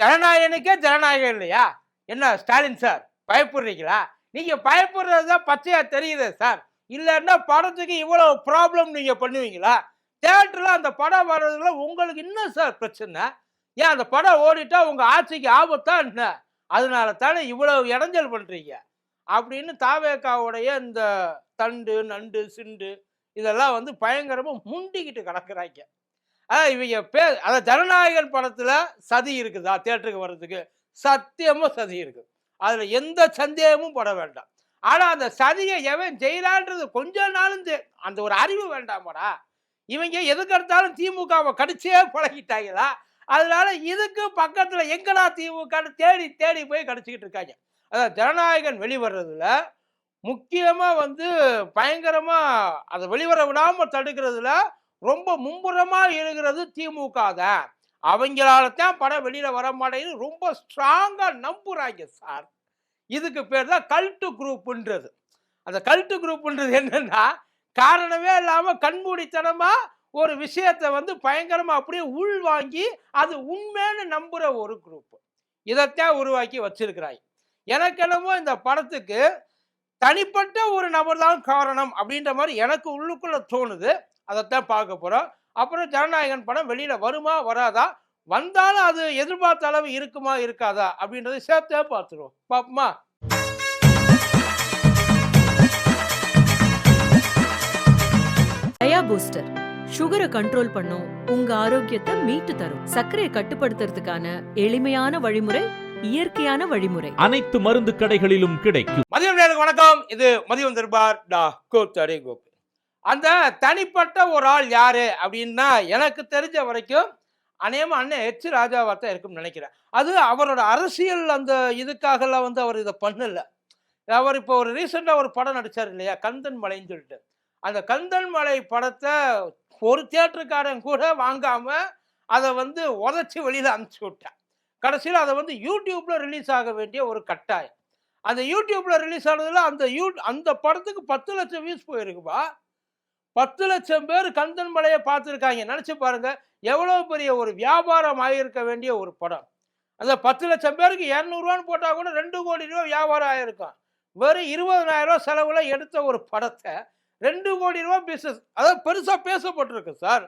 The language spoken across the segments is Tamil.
ஜனநாயகனுக்கே ஜனநாயகம் இல்லையா? என்ன ஸ்டாலின் சார் பயப்படுறீங்களா? நீங்க பயப்படுறது தான் பச்சையா தெரியுது சார். இல்லைன்னா படத்துக்கு இவ்வளவு ப்ராப்ளம் நீங்க பண்ணுவீங்களா? தேட்டரில் அந்த படம் வர்றதுல உங்களுக்கு இன்னும் சார் பிரச்சனை? ஏன் அந்த படம் ஓடிட்டா உங்க ஆட்சிக்கு ஆபத்தா என்ன? அதனால தானே இவ்வளவு இடைஞ்சல் பண்றீங்க? அப்படின்னு தாவேக்காவுடைய இந்த தண்டு நண்டு சிண்டு இதெல்லாம் வந்து பயங்கரமாக முண்டிக்கிட்டு கிடக்குறாங்க. அதான் இவங்க பே அதான் ஜனநாயகன் படத்தில் சதி இருக்குதா? தேட்டருக்கு வர்றதுக்கு. சத்தியமும் சதி இருக்குது அதில் எந்த சந்தேகமும் பட வேண்டாம். ஆனால் அந்த சதியை எவன் ஜெயிலான்றது கொஞ்ச நாளும் அந்த ஒரு அறிவு வேண்டாமாடா. இவங்க எதுக்கு எடுத்தாலும் திமுகவை கடிச்சே பழகிட்டாங்களா? அதனால இதுக்கு பக்கத்தில் எங்கடா திமுகன்னு தேடி தேடி போய் கடிச்சிக்கிட்டு இருக்காங்க. அதான் ஜனநாயகன் வெளிவர்றதுல முக்கியமாக வந்து பயங்கரமாக அதை வெளிவர விடாமல் தடுக்கிறதுல ரொம்ப மும்முரமா இருக்கிறது திமுக தான் அவங்களால தான் படம் வெளியில வர மாட்டேங்குது ரொம்ப ஸ்ட்ராங்கா நம்புறாங்க சார். இதுக்கு பேர் தான் கல்ட்டு குரூப்ன்றது அந்த கல்ட்டு குரூப்ன்றது என்னன்னா காரணமே இல்லாம கண்மூடித்தனமா ஒரு விஷயத்தை வந்து பயங்கரமா அப்படியே உள் வாங்கி அது உண்மைன்னு நம்புற ஒரு குரூப் இதைத்தான் உருவாக்கி வச்சிருக்கிறாங்க எனக்கெல்லாமோ இந்த படத்துக்கு தனிப்பட்ட ஒரு நபர் தான் காரணம் அப்படின்ற மாதிரி எனக்கு உள்ளுக்குள்ள தோணுது. அதைத்தான் பார்க்க போறோம். அப்புறம் ஜனநாயகன் படம் வெளியில வருமா வராதா? வந்தாலும் அது எதிர்பார்த்த அளவு இருக்குமா இருக்காதா? அப்படின்றத சேர்த்தே பார்த்துருவோம். பாப்போமா டயா பூஸ்டர் சுகரை கண்ட்ரோல் பண்ணும் உங்க ஆரோக்கியத்தை மீட்டு தரும். சர்க்கரையை கட்டுப்படுத்துறதுக்கான எளிமையான வழிமுறை இயற்கையான வழிமுறை. அனைத்து மருந்து கடைகளிலும் கிடைக்கும். மதியம் நேரம் வணக்கம். இது மதியம் தர்பார் டா கோத்தரி கோபி அந்த தனிப்பட்ட ஒரு ஆள் யாரு அப்படின்னா எனக்கு தெரிஞ்ச வரைக்கும் அநேகமா அண்ணன் ஹெச் ராஜாவாக தான் இருக்கும்னு நினைக்கிறேன். அது அவரோட அரசியல் அந்த இதுக்காகலாம் வந்து அவர் இதை பண்ணல. அவர் இப்போ ஒரு ரீசெண்டாக ஒரு படம் நடிச்சார் இல்லையா? கந்தன் மலைன்னு சொல்லிட்டு. அந்த கந்தன் மலை படத்தை ஒரு தியேட்டருக்காரன் கூட வாங்காமல் அதை வந்து உதச்சி வெளியில் அனுப்பிச்சு விட்டேன். கடைசியில் அதை வந்து யூடியூப்பில் ரிலீஸ் ஆக வேண்டிய ஒரு கட்டாயம். அந்த யூடியூப்பில் ரிலீஸ் ஆனதில் அந்த யூ அந்த படத்துக்கு பத்து லட்சம் வியூஸ் போயிருக்குப்பா. பத்து லட்சம் பேர் கந்தன் மலையை பார்த்துருக்காங்க. நினச்சி பாருங்க எவ்வளோ பெரிய ஒரு வியாபாரம் ஆகியிருக்க வேண்டிய ஒரு படம். அந்த பத்து லட்சம் பேருக்கு இரநூறுவான்னு போட்டால் கூட ரெண்டு கோடி ரூபா வியாபாரம் ஆகிருக்கும் வெறும் இருபதனாயிரம் ரூபா எடுத்த ஒரு படத்தை ரெண்டு கோடி ரூபா பிஸ்னஸ் அதாவது பெருசாக பேசப்பட்டிருக்கு சார்.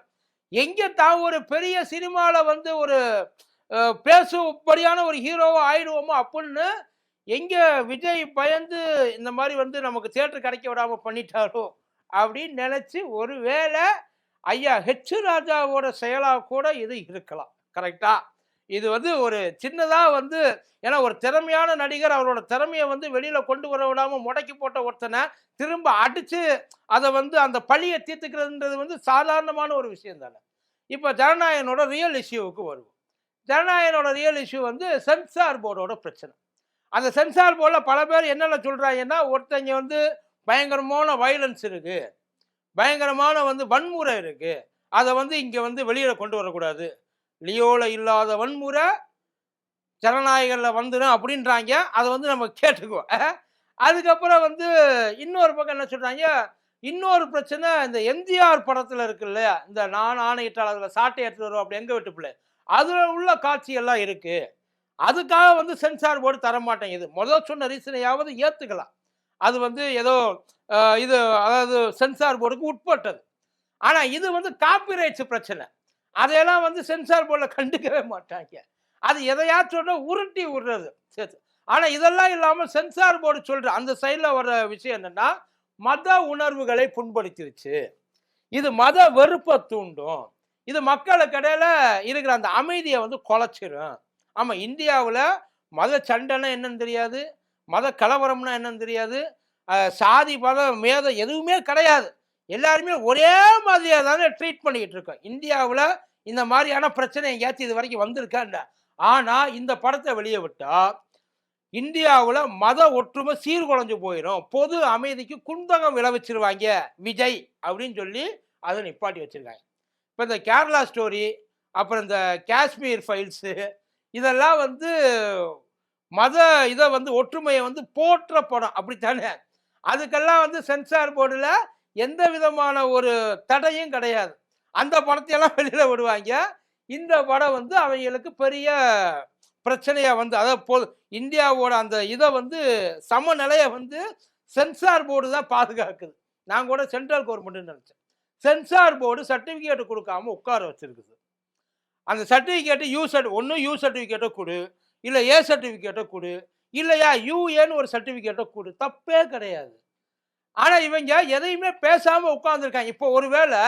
எங்கே தான் ஒரு பெரிய சினிமாவில் வந்து ஒரு பேசும்படியான ஒரு ஹீரோவாக ஆயிடுவோமோ அப்படின்னு எங்கே விஜய் பயந்து இந்த மாதிரி வந்து நமக்கு தேட்டர் கிடைக்க விடாமல் பண்ணிட்டாரோ? அப்படின்னு நினச்சி ஒருவேளை ஐயா ஹெச் ராஜாவோட செயலாக கூட இது இருக்கலாம். கரெக்டா இது வந்து ஒரு சின்னதாக வந்து ஏன்னா ஒரு திறமையான நடிகர் அவரோட திறமையை வந்து வெளியில் கொண்டு வர விடாமல் முடக்கி போட்ட ஒருத்தனை திரும்ப அடித்து அதை வந்து அந்த பழியை தீர்த்துக்கிறதுன்றது வந்து சாதாரணமான ஒரு விஷயம் தானே. இப்போ ஜனநாயகனோட ரியல் இஷ்யூவுக்கு வருவோம். ஜனநாயகனோட ரியல் இஷ்யூ வந்து சென்சார் போர்டோட பிரச்சனை. அந்த சென்சார் போர்டில் பல பேர் என்னென்ன சொல்கிறாங்கன்னா ஒருத்தங்க வந்து பயங்கரமான வயலன்ஸ் இருக்கு. பயங்கரமான வந்து வன்முறை இருக்கு. அதை வந்து இங்கே வந்து வெளியில கொண்டு வரக்கூடாது. லியோல இல்லாத வன்முறை ஜனநாயகனில் வந்துடும் அப்படின்றாங்க. அதை வந்து நம்ம கேட்டுக்குவோம். அதுக்கப்புறம் வந்து இன்னொரு பக்கம் என்ன சொல்றாங்க? இன்னொரு பிரச்சனை இந்த எம்ஜிஆர் படத்துல இருக்கு இல்லையா? இந்த நான் ஆணையிட்டால் அதில் சாட்டை எடுத்து வருவோம் அப்படி எங்க விட்டு பிள்ளை? அதுல உள்ள காட்சியெல்லாம் இருக்கு. அதுக்காக வந்து சென்சார் போர்டு தர மாட்டேங்குது முதல் சொன்ன ரீசனையாவது ஏத்துக்கலாம். அது வந்து ஏதோ இது அதாவது சென்சார் போர்டுக்கு உட்பட்டது. ஆனால் இது வந்து காப்பிரைட்ஸ் பிரச்சனை. அதையெல்லாம் வந்து சென்சார் போர்டில் கண்டுக்கவே மாட்டாங்க. அது எதையாச்சும் உருட்டி விடுறது. சரி. ஆனால் இதெல்லாம் இல்லாமல் சென்சார் போர்டு சொல்கிற அந்த சைடில் வர்ற விஷயம் என்னென்னா மத உணர்வுகளை புண்படுத்திருச்சு. இது மத வெறுப்பை தூண்டும். இது மக்களுக்கு இடையில இருக்கிற அந்த அமைதியை வந்து குலைச்சிரும். ஆமாம் இந்தியாவில் மத சண்டைன்னா என்னன்னு தெரியாது. மத கலவரம்னா என்னன்னு தெரியாது. சாதி மத மேதம் எதுவுமே கிடையாது. எல்லாருமே ஒரே மாதிரியாக தானே ட்ரீட் பண்ணிக்கிட்டு இருக்கோம். இந்தியாவில் இந்த மாதிரியான பிரச்சனை எங்கேயாச்சும் இது வரைக்கும் வந்திருக்கா? ஆனால் இந்த படத்தை வெளியே விட்டால் இந்தியாவில் மத ஒற்றுமை சீர்குலைஞ்சு போயிடும் பொது அமைதிக்கு குந்தகம் விளைவிச்சிருவாங்க விஜய் அப்படின்னு சொல்லி அதை நிப்பாட்டி வச்சுருக்காங்க. இப்போ இந்த கேரளா ஸ்டோரி அப்புறம் இந்த காஷ்மீர் ஃபைல்ஸு இதெல்லாம் வந்து மத இதை வந்து ஒற்றுமையை வந்து போற்ற படம் அப்படித்தானே? அதுக்கெல்லாம் வந்து சென்சார் போர்டில் எந்த விதமான ஒரு தடையும் கிடையாது. அந்த படத்தையெல்லாம் வெளியில் விடுவாங்க. இந்த படம் வந்து அவங்களுக்கு பெரிய பிரச்சனையாக வந்து அதாவது பொ இந்தியாவோட அந்த இதை வந்து சமநிலையை வந்து சென்சார் போர்டு தான் பாதுகாக்குது. நான் கூட சென்ட்ரல் கவர்மெண்ட்னு நினச்சேன். சென்சார் போர்டு சர்டிஃபிகேட் கொடுக்காம உட்கார வச்சுருக்குது. அந்த சர்டிஃபிகேட்டு யூ சர்டி ஒன்றும் யூ சர்டிஃபிகேட்டை கொடு. இல்லை ஏ சர்டிஃபிகேட்டை கொடு. இல்லையா யூஏன்னு ஒரு சர்டிஃபிகேட்டை கொடு. தப்பே கிடையாது. ஆனால் இவங்க எதையுமே பேசாமல் உட்காந்துருக்காங்க இப்போ ஒருவேளை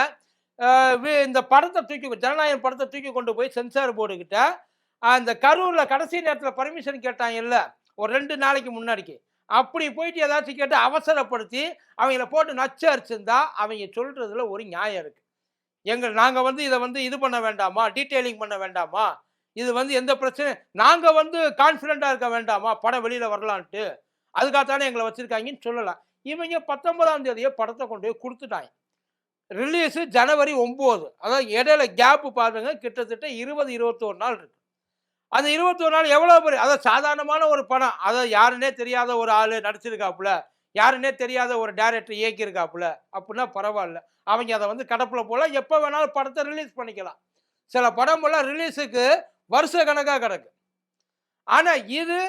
வி- இந்த படத்தை தூக்கி ஜனநாயகம் படத்தை தூக்கி கொண்டு போய் சென்சார் போர்டுக்கிட்ட அந்த கரூரில் கடைசி நேரத்தில் பர்மிஷன் கேட்டாங்கல்ல ஒரு ரெண்டு நாளைக்கு முன்னாடிக்கு. அப்படி போயிட்டு ஏதாச்சும் கேட்டு அவசரப்படுத்தி அவங்கள போட்டு நச்சு அரிச்சிருந்தா அவங்க சொல்கிறதுல ஒரு நியாயம் இருக்குது எங்கள் நாங்கள் வந்து இதை வந்து இது பண்ண வேண்டாமா? டீட்டெயிலிங் பண்ண வேண்டாமா? இது வந்து எந்த பிரச்சனை? நாங்கள் வந்து கான்ஃபிடென்ட்டாக இருக்க வேண்டாமா? படம் வெளியில் வரலான்ட்டு. அதுக்காகத்தானே எங்களை வச்சுருக்காங்கன்னு சொல்லலாம் இவங்க பத்தொன்பதாம் தேதியே படத்தை கொண்டு போய் கொடுத்துட்டாங்க. ரிலீஸு ஜனவரி ஒம்பது. அதாவது இடையில கேப்பு பாருங்க. கிட்டத்தட்ட இருபது இருபத்தோரு நாள் இருக்கு. அந்த இருபத்தோரு நாள் எவ்வளோ பெரிய அதாவது சாதாரணமான ஒரு படம். அதாவது யாருன்னே தெரியாத ஒரு ஆள் நடிச்சிருக்காப்புல. யாருன்னே தெரியாத ஒரு டேரக்டர் இயக்கியிருக்காப்புல. அப்படின்னா பரவாயில்ல. அவங்க அதை வந்து கடப்பில் போல எப்போ வேணாலும் படத்தை ரிலீஸ் பண்ணிக்கலாம். சில படம் எல்லாம் ரிலீஸுக்கு வருஷ கணக்காக கிடக்கு. ஆனால் இது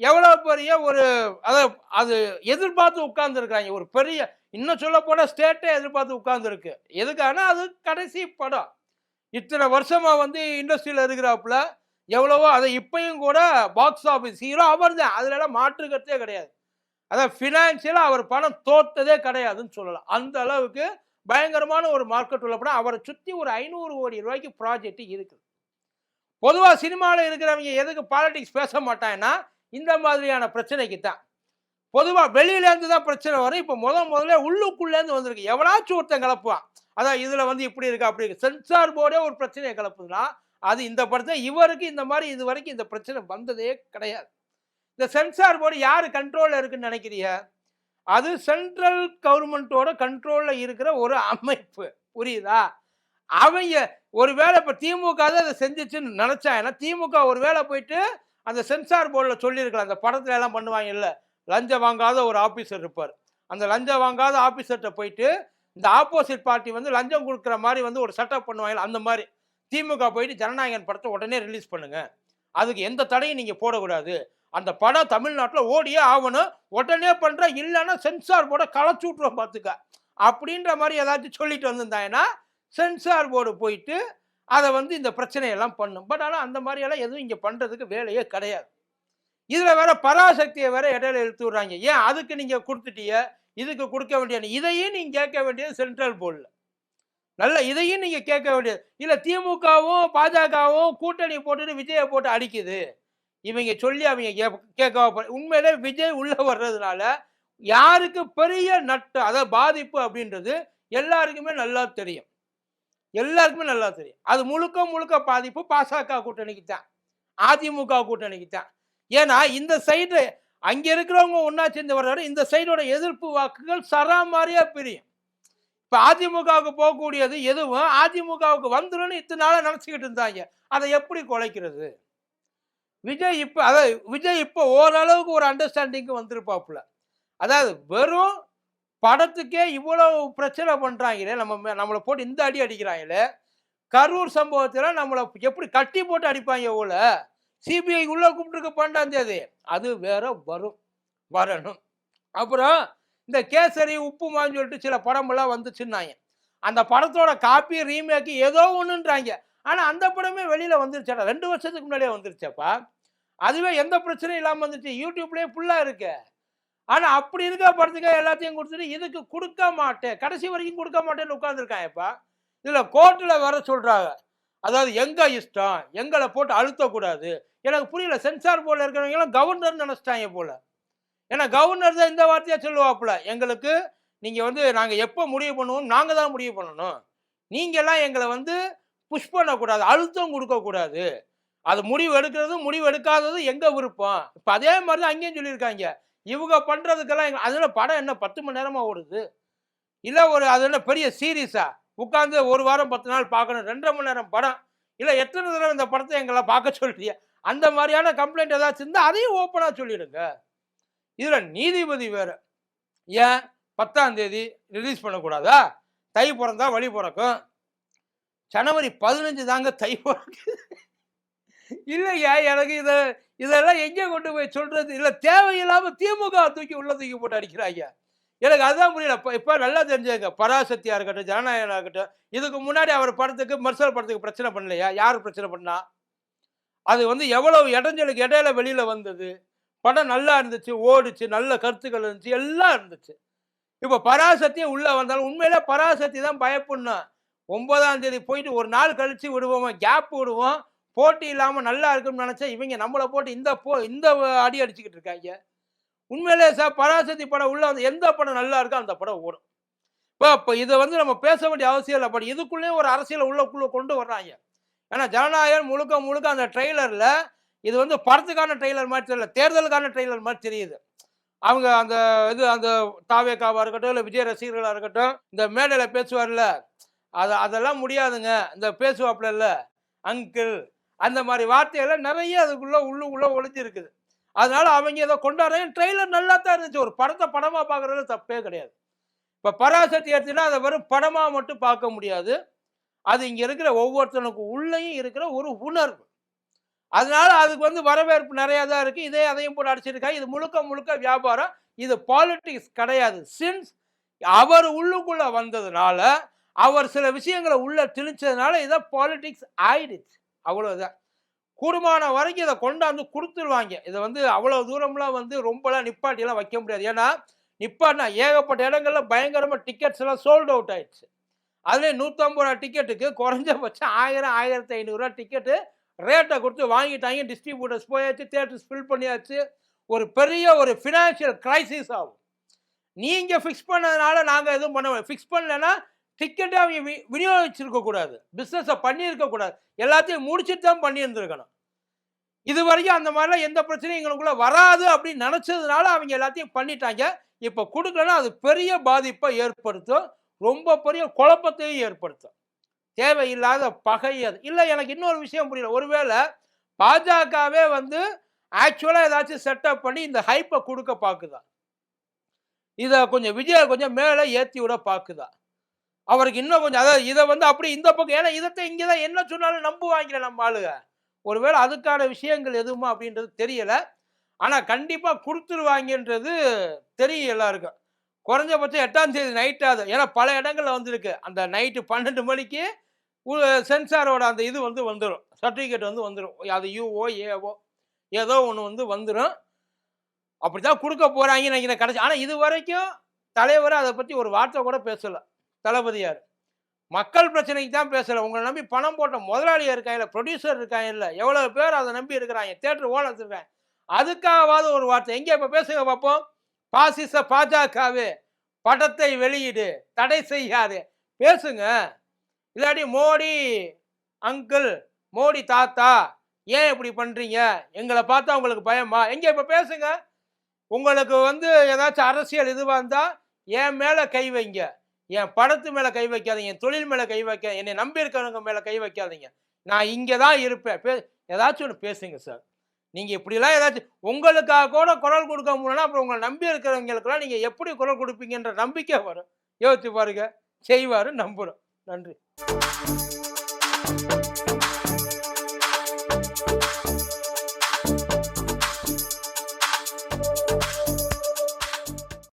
எவ்வளோ பெரிய ஒரு அதை அது எதிர்பார்த்து உட்கார்ந்துருக்காங்க ஒரு பெரிய இன்னும் சொல்ல போனால் ஸ்டேட்டே எதிர்பார்த்து உட்கார்ந்துருக்கு. எதுக்கான அது கடைசி படம். இத்தனை வருஷமாக வந்து இண்டஸ்ட்ரியில் இருக்கிறாப்புல எவ்வளவோ அதை இப்பயும் கூட பாக்ஸ் ஆஃபீஸ் ஹீரோ அவர் தான் அதுலலாம் மாற்றுக்கிறதே கிடையாது. அதான் ஃபினான்ஷியலாக அவர் பணம் தோத்ததே கிடையாதுன்னு சொல்லலாம். அந்த அளவுக்கு பயங்கரமான ஒரு மார்க்கெட் உள்ள படம். அவரை சுற்றி ஒரு ஐநூறு கோடி ரூபாய்க்கு ப்ராஜெக்ட் இருக்குது பொதுவாக சினிமாவில் இருக்கிறவங்க எதுக்கு பாலிடிக்ஸ் பேச மாட்டாங்கன்னா இந்த மாதிரியான பிரச்சனைக்கு தான் பொதுவாக வெளியிலேருந்து தான் பிரச்சனை வரும். இப்போ முத முதல்ல உள்ளுக்குள்ளேருந்து வந்திருக்கு. எவனாச்சும் ஒருத்தன் கலப்புவான். அதான் இதில் வந்து இப்படி இருக்கு அப்படி இருக்கு. சென்சார் போர்டே ஒரு பிரச்சனையை கலப்புதுன்னா அது இந்த படத்தை இவருக்கு இந்த மாதிரி இது வரைக்கும் இந்த பிரச்சனை வந்ததே கிடையாது. இந்த சென்சார் போர்டு யார் கண்ட்ரோலில் இருக்குன்னு நினைக்கிறீங்க? அது சென்ட்ரல் கவர்மெண்ட்டோட கண்ட்ரோலில் இருக்கிற ஒரு அமைப்பு. புரியுதா? அவங்க ஒருவேளை இப்போ திமுக தான் அதை செஞ்சிச்சுன்னு ஏன்னா திமுக ஒரு வேளை போயிட்டு அந்த சென்சார் போர்டில் சொல்லியிருக்கலாம் அந்த படத்துல எல்லாம் பண்ணுவாங்க இல்லை லஞ்சம் வாங்காத ஒரு ஆஃபீஸர் இருப்பார். அந்த லஞ்சம் வாங்காத ஆஃபீஸர்கிட்ட போயிட்டு இந்த ஆப்போசிட் பார்ட்டி வந்து லஞ்சம் கொடுக்குற மாதிரி வந்து ஒரு செட்டப் பண்ணுவாங்க அந்த மாதிரி. திமுக போயிட்டு ஜனநாயகன் படத்தை உடனே ரிலீஸ் பண்ணுங்க. அதுக்கு எந்த தடையும் நீங்கள் போடக்கூடாது. அந்த படம் தமிழ்நாட்டில் ஓடியே ஆகணும். உடனே பண்ணுற இல்லைன்னா சென்சார் போர்டை களைச்சு விட்ருவோம் பார்த்துக்க அப்படின்ற மாதிரி ஏதாச்சும் சொல்லிட்டு வந்திருந்தாங்கன்னா சென்சார் போர்டு போயிட்டு அதை வந்து இந்த பிரச்சனையெல்லாம் பண்ணும். பட் ஆனால் அந்த மாதிரியெல்லாம் எதுவும் இங்கே பண்ணுறதுக்கு வேலையே கிடையாது. இதில் வேற பராசக்தியை வேற இடையில இழுத்து விடுறாங்க. ஏன் அதுக்கு நீங்கள் கொடுத்துட்டீங்க? இதுக்கு கொடுக்க வேண்டிய இதையும் நீங்கள் கேட்க வேண்டியது சென்ட்ரல் போர்டில். நல்ல இதையும் நீங்கள் கேட்க வேண்டியது. இல்லை திமுகவும் பாஜகவும் கூட்டணி போட்டுட்டு விஜயை போட்டு அடிக்குது. இவங்க சொல்லி அவங்க கே- கேட்க உண்மையிலே விஜய் உள்ள வர்றதுனால யாருக்கு பெரிய நட்டு அதாவது பாதிப்பு அப்படின்றது எல்லாருக்குமே நல்லா தெரியும். எல்லாருக்குமே நல்லா தெரியும். அது முழுக்க முழுக்க பாதிப்பு பாசக கூட்டணிக்கு தான் அதிமுக கூட்டணிக்கு தான் ஏன்னா இந்த சைடு அங்கே இருக்கிறவங்க ஒன்றா சேர்ந்து வர்ற இந்த சைடோட எதிர்ப்பு வாக்குகள் சராமாரியாக பிரியும். இப்போ அதிமுகவுக்கு போகக்கூடியது எதுவும் அதிமுகவுக்கு வந்துடும் இத்தனை நாளாக நினச்சிக்கிட்டு இருந்தாங்க. அதை எப்படி குலைக்கிறது? விஜய் இப்போ அதாவது விஜய் இப்போ ஓரளவுக்கு ஒரு அண்டர்ஸ்டாண்டிங்க்கு வந்திருப்பாப்புல. அதாவது வெறும் படத்துக்கே இவ்வளவு பிரச்சனை பண்ணுறாங்களே நம்ம நம்மளை போட்டு இந்த அடி அடிக்கிறாங்களே கரூர் சம்பவத்தில் நம்மளை எப்படி கட்டி போட்டு அடிப்பாங்க போல சிபிஐ உள்ளே கூப்பிட்டுருக்க பன்னெண்டாந்தேதி அது வேற வரும் வரணும். அப்புறம் இந்த கேசரி உப்புமான்னு சொல்லிட்டு சில படமெல்லாம் வந்துச்சுன்னாங்க. அந்த படத்தோட காப்பி ரீமேக்கு ஏதோ ஒன்றுன்றாங்க ஆனால் அந்த படமே வெளியில் வந்துருச்சாடா. ரெண்டு வருஷத்துக்கு முன்னாடியே வந்துருச்சப்பா. அதுவே எந்த பிரச்சனையும் இல்லாமல் வந்துச்சு யூடியூப்லேயே ஃபுல்லாக இருக்குது ஆனால் அப்படி இருக்க படத்துக்கு எல்லாத்தையும் கொடுத்துட்டு இதுக்கு கொடுக்க மாட்டேன். கடைசி வரைக்கும் கொடுக்க மாட்டேன்னு உட்காந்துருக்காங்கப்பா இதில் கோர்ட்டில் வர சொல்கிறாங்க அதாவது எங்க இஷ்டம்? எங்களை போட்டு அழுத்தக்கூடாது. எனக்கு புரியல சென்சார் போர்டில் இருக்கிறவங்க எல்லாம் கவர்னர் நினச்சிட்டாங்க போல. ஏன்னா கவர்னர் தான் இந்த வார்த்தையாக சொல்லுவாப்புல. எங்களுக்கு நீங்கள் வந்து நாங்கள் எப்போ முடிவு பண்ணுவோம் நாங்கள் தான் முடிவு பண்ணணும். நீங்கள்லாம் எங்களை வந்து புஷ் பண்ணக்கூடாது அழுத்தம் கொடுக்கக்கூடாது. அது முடிவு எடுக்கிறதும் முடிவு எடுக்காததும் எங்கள் விருப்பம்? இப்போ அதே மாதிரி தான் அங்கேயும் சொல்லியிருக்காங்க. இவங்க பண்ணுறதுக்கெல்லாம் எங்க அதில் படம் என்ன பத்து மணி நேரமாக ஓடுது? இல்லை ஒரு அது என்ன பெரிய சீரியஸா உட்காந்து ஒரு வாரம் பத்து நாள் பார்க்கணும் ரெண்டரை மணி நேரம் படம். இல்லை எத்தனை தடவை இந்த படத்தை எங்களை பார்க்க சொல்றீங்க அந்த மாதிரியான கம்ப்ளைண்ட் ஏதாச்சும் இருந்தால் அதையும் ஓப்பனாக சொல்லிடுங்க. இதில் நீதிபதி வேறு. ஏன்? பத்தாம் தேதி ரிலீஸ் பண்ணக்கூடாதா? தை பிறந்தா வழி பிறக்கும். ஜனவரி பதினஞ்சு தாங்க தை பிறக்குது. இல்லையா? எனக்கு இதை இதெல்லாம் எங்கே கொண்டு போய் சொல்றது? இல்லை தேவையில்லாமல் திமுக தூக்கி உள்ள தூக்கி போட்டு அடிக்கிறாங்க. எனக்கு அதுதான் புரியல. இப்போ இப்போ நல்லா தெரிஞ்சுங்க பராசக்தியாக இருக்கட்டும் ஜனநாயகனா இருக்கட்டும் இதுக்கு முன்னாடி அவர் படத்துக்கு மர்சல் படத்துக்கு பிரச்சனை பண்ணலையா? யார் பிரச்சனை பண்ணா? அது வந்து எவ்வளவு இடைஞ்சலுக்கு இடையில வெளியில் வந்தது? படம் நல்லா இருந்துச்சு ஓடுச்சு நல்ல கருத்துக்கள் இருந்துச்சு எல்லாம் இருந்துச்சு. இப்போ பராசக்தியும் உள்ளே வந்தாலும் உண்மையிலே பராசக்தி தான் பயப்படணும் ஒன்பதாம் தேதி போயிட்டு ஒரு நாள் கழிச்சு விடுவோம் கேப் விடுவோம். போட்டி இல்லாமல் நல்லா இருக்கும்னு நினச்சா இவங்க நம்மளை போட்டு இந்த போ இந்த அடி அடிச்சுக்கிட்டு இருக்காங்க. உண்மையிலே சார் பராசக்தி படம் உள்ள வந்து எந்த படம் நல்லா இருக்கோ அந்த படம் ஓடும். இப்போ இப்போ இதை வந்து நம்ம பேச வேண்டிய அவசியம் இல்லை பட் இதுக்குள்ளேயும் ஒரு அரசியலை உள்ளக்குள்ளே கொண்டு வர்றாங்க. ஏன்னா ஜனநாயகம் முழுக்க முழுக்க அந்த ட்ரெய்லரில் இது வந்து படத்துக்கான ட்ரெய்லர் மாதிரி தெரியல தேர்தலுக்கான ட்ரெய்லர் மாதிரி தெரியுது. அவங்க அந்த இது அந்த தாவேக்காவாக இருக்கட்டும் இல்லை விஜய் ரசிகர்களாக இருக்கட்டும் இந்த மேடையில் பேசுவார்ல அது அதெல்லாம் முடியாதுங்க. இந்த பேசுவாப்பில் இல்லை அங்கிள் அந்த மாதிரி வார்த்தைகள்லாம் நிறைய அதுக்குள்ள உள்ளுக்குள்ள ஒளிஞ்சிருக்குது. அதனால அவங்க இதை கொண்டாடுறாங்க. ட்ரெய்லர் நல்லா தான் இருந்துச்சு. ஒரு படத்தை படமாக பார்க்குறது தப்பே கிடையாது. இப்போ பராசக்தி எடுத்தீங்கன்னா அதை வெறும் படமாக மட்டும் பார்க்க முடியாது. அது இங்கே இருக்கிற ஒவ்வொருத்தனுக்கு உள்ளேயும் இருக்கிற ஒரு உணர்வு. அதனால அதுக்கு வந்து வரவேற்பு நிறையா தான் இருக்குது இதே அதையும் போட்டு அடிச்சிருக்காங்க. இது முழுக்க முழுக்க வியாபாரம். இது பாலிட்டிக்ஸ் கிடையாது. சின்ஸ் அவர் உள்ளுக்குள்ள வந்ததுனால அவர் சில விஷயங்களை உள்ள திணிச்சதுனால இதை பாலிட்டிக்ஸ் ஆயிடுச்சு. அவ்வளவுதான். கூடுமான வரைக்கும் இதை கொண்டாந்து கொடுத்துருவாங்க. இதை வந்து அவ்வளோ தூரம்லாம் வந்து ரொம்பலாம் நிப்பாட்டிலாம் வைக்க முடியாது. ஏன்னா நிப்பாட்டினா ஏகப்பட்ட இடங்கள்ல பயங்கரமாக டிக்கெட்ஸ் எல்லாம் சோல்ட் அவுட் ஆயிடுச்சு. அதுலேயே நூற்றம்பது ரூபா டிக்கெட்டுக்கு குறைஞ்சபட்சம் ஆயிரம் ஆயிரத்தி ஐநூறுரூவா டிக்கெட்டு ரேட்டை கொடுத்து வாங்கிட்டாங்க. டிஸ்ட்ரிபியூட்டர்ஸ் போயாச்சு தேட்டர்ஸ் ஃபில் பண்ணியாச்சு. ஒரு பெரிய ஒரு ஃபினான்ஷியல் கிரைசிஸ் ஆகும். நீங்கள் ஃபிக்ஸ் பண்ணதுனால நாங்கள் எதுவும் பண்ண ஃபிக்ஸ் பண்ணலைன்னா டிக்கெட்டை அவங்க வி விநியோகிச்சிருக்க கூடாது. பிஸ்னஸை பண்ணியிருக்க கூடாது. எல்லாத்தையும் முடிச்சுட்டு தான் பண்ணியிருந்துருக்கணும். இது வரைக்கும் அந்த மாதிரிலாம் எந்த பிரச்சனையும் எங்களுக்குள்ள வராது அப்படின்னு நினச்சதுனால அவங்க எல்லாத்தையும் பண்ணிட்டாங்க. இப்போ கொடுக்கலன்னா அது பெரிய பாதிப்பை ஏற்படுத்தும். ரொம்ப பெரிய குழப்பத்தையும் ஏற்படுத்தும். தேவையில்லாத பகை அது. இல்லை எனக்கு இன்னொரு விஷயம் புரியல. ஒருவேளை பாஜகவே வந்து ஆக்சுவலாக ஏதாச்சும் செட்டப் பண்ணி இந்த ஹைப்பை கொடுக்க பார்க்குதா? இதை கொஞ்சம் விஜய் கொஞ்சம் மேலே ஏற்றி விட பார்க்குதா? அவருக்கு இன்னும் கொஞ்சம் அதாவது இதை வந்து அப்படி இந்த பக்கம் ஏன்னா இதத்தை இங்கே தான் என்ன சொன்னாலும் நம்புவாங்களே நம்ம ஆளுங்க. ஒருவேளை அதுக்கான விஷயங்கள் எதுவுமா அப்படின்றது தெரியலை. ஆனால் கண்டிப்பாக கொடுத்துருவாங்கன்றது தெரியும் எல்லாருக்கும். குறைஞ்சபட்சம் எட்டாம் தேதி நைட்டாவது ஏன்னா பல இடங்களில் வந்திருக்கு. அந்த நைட்டு பன்னெண்டு மணிக்கு சென்சாரோட அந்த இது வந்து வந்துடும் சர்டிஃபிகேட் வந்து வந்துடும் அது யூஓ ஏஓ ஏதோ ஒன்று வந்து வந்துடும் அப்படி தான் கொடுக்க போகிறாங்கன்னு நினைக்கிறேன். கடைசி ஆனால் இது வரைக்கும் தலைவர் அதை பற்றி ஒரு வார்த்தை கூட பேசலை. தளபதியார். மக்கள் பிரச்சனைக்கு தான் பேசலை. உங்களை நம்பி பணம் போட்ட முதலாளியாக இருக்காங்க இல்லை ப்ரொடியூசர் இருக்காங்க இல்லை எவ்வளோ பேர் அதை நம்பி இருக்கிறாங்க. தேட்டர் ஓனர்ஸ் இருக்காங்க அதுக்காகவாவது ஒரு வார்த்தை. எங்கே இப்போ பேசுங்க பார்ப்போம் பாசிச பாஜகவே படத்தை வெளியிடு தடை செய்யாது. பேசுங்க. இல்லாட்டி மோடி அங்கிள் மோடி தாத்தா ஏன் இப்படி பண்ணுறீங்க எங்களை பார்த்தா உங்களுக்கு பயமா? எங்கே இப்போ பேசுங்க. உங்களுக்கு வந்து ஏதாச்சும் அரசியல் இதுவாக இருந்தால் என் மேலே கை வைங்க. என் படத்து மேல கை வைக்காதீங்க என் தொழில் மேல கை வைக்க என்னை நம்பி இருக்கிறவங்க மேல கை வைக்காதீங்க. நான் இங்கே தான் இருப்பேன். பே ஏதாச்சும் ஒன்று பேசுங்க சார். நீங்கள் இப்படிலாம் ஏதாச்சும் உங்களுக்காக கூட குரல் கொடுக்க முடியலன்னா அப்புறம் உங்களை நம்பி இருக்கிறவங்களுக்கெல்லாம் நீங்கள் எப்படி குரல் கொடுப்பீங்கன்ற நம்பிக்கை வரும். யோசிச்சு பாருங்க. செய்வார் நம்புகிறோம் நன்றி.